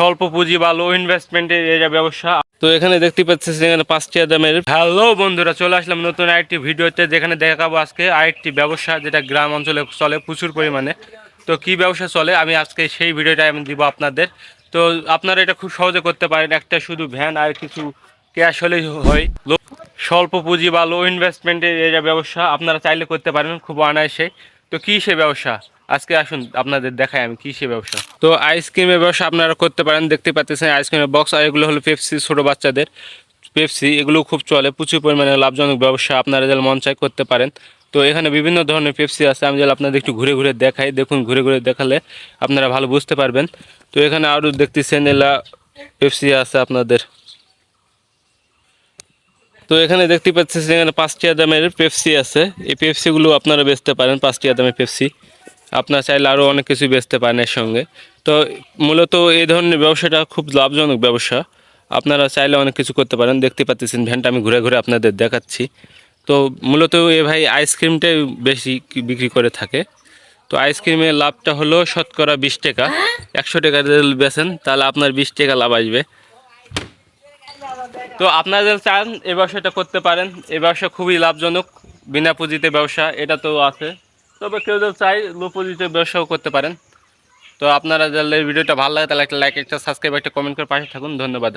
স্বল্প পুঁজি বা লো ইনভেস্টমেন্টের এটা ব্যবসা। তো এখানে দেখতে পাচ্ছেন এখানে পাঁচটি দামের। হ্যালো বন্ধুরা, চলে আসলাম নতুন আরেকটি ভিডিওতে, যেখানে দেখাবো আজকে আরেকটি ব্যবসা যেটা গ্রাম অঞ্চলে চলে প্রচুর পরিমাণে। তো কি ব্যবসা চলে? আমি আজকে সেই ভিডিওটা আমি দিব আপনাদের। তো আপনারা এটা খুব সহজে করতে পারেন। একটা শুধু ভ্যান আর কিছু ক্যাশ হলেই হয়। স্বল্প পুঁজি বা লো ইনভেস্টমেন্টের এটা ব্যবসা আপনারা চাইলে করতে পারেন, খুব অনায়াসে। তো কী সে ব্যবসা? আজকে আসুন, আপনাদের দেখাই আমি কী সে ব্যবসা। তো আইসক্রিমের ব্যবসা আপনারা করতে পারেন, দেখতে পাচ্ছেন আইসক্রিমের বক্স আর এগুলো হলো পেপসি ছোটো বাচ্চাদের। পেপসি এগুলো খুব চলে, প্রচুর পরিমাণে লাভজনক ব্যবসা, আপনারা যেন মন চাই করতে পারেন। তো এখানে বিভিন্ন ধরনের পেপসি আছে, আমি যেন আপনাদের একটু ঘুরে ঘুরে দেখাই, দেখুন ঘুরে ঘুরে দেখালে আপনারা ভালো বুঝতে পারবেন। তো এখানে আরও দেখতেছেন এলা পেপসি আছে আপনাদের। তো এখানে দেখতে পাচ্ছেন এখানে পাঁচটি দামের পেপসি আছে, এই পেপসিগুলো আপনারা বেচতে পারেন, পাঁচটি দামের পেপসি আপনারা চাইলে আরও অনেক কিছু বেচতে পারেন এর সঙ্গে। তো মূলত এই ধরনের ব্যবসাটা খুব লাভজনক ব্যবসা। আপনারা চাইলে অনেক কিছু করতে পারেন। দেখতে পাচ্ছেন ভ্যানটা আমি ঘুরে ঘুরে আপনাদের দেখাচ্ছি। তো মূলত এ ভাই আইসক্রিমটাই বেশি বিক্রি করে থাকে। তো আইসক্রিমের লাভটা হলো শতকরা বিশ টাকা। একশো টাকা যদি বেচেন, তাহলে আপনার বিশ টাকা লাভ আসবে। তো আপনারা যদি চান এই ব্যবসাটা করতে পারেন। এই ব্যবসা খুবই লাভজনক। বিনা পুঁজিতে ব্যবসা, এটা তো আছে। তবে কেউ যদি চাই লো পজিটিভ ব্যবসাও করতে পারেন। তো আপনারা যদি এই ভিডিওটা ভালো লাগে, তাহলে একটা লাইক একটা সাবস্ক্রাইব একটা কমেন্ট করে পাশে থাকুন। ধন্যবাদ।